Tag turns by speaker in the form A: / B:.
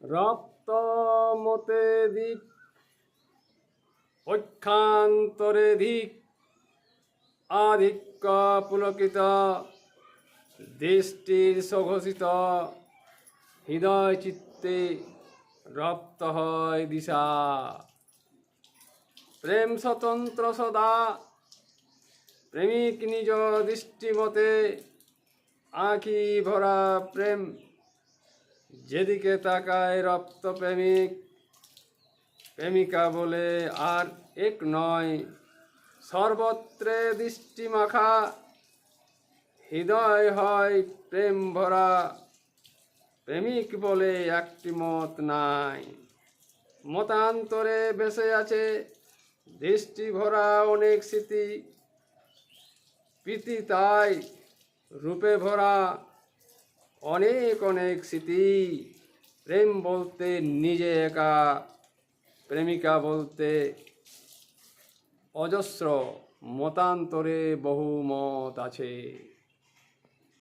A: রক্ত মতে দিক পক্ষান্তরে ধিক আধিক্য পুলকিত, দৃষ্টির সঘোষিত হৃদয় চিত্তে রপ্ত হয় দিশা। প্রেম স্বতন্ত্র সদা, প্রেমিক নিজ দৃষ্টিমতে আঁখি ভরা প্রেম। যেদিকে তাকায় রপ্ত প্রেমিক প্রেমিকা বলে আর এক নয়। সর্বত্রে দৃষ্টি মাখা হৃদয় হয় প্রেম ভরা। প্রেমিক বলে একটি মত নাই। মতান্তরে বেসে আছে দৃষ্টি ভরা অনেক স্মৃতি। প্রীতি তাই রূপে ভরা। অনেক অনেক স্মৃতি। প্রেম বলতে নিজে একা প্রেমিকা বলতে অজস্র মতান্তরে বহু মত আছে।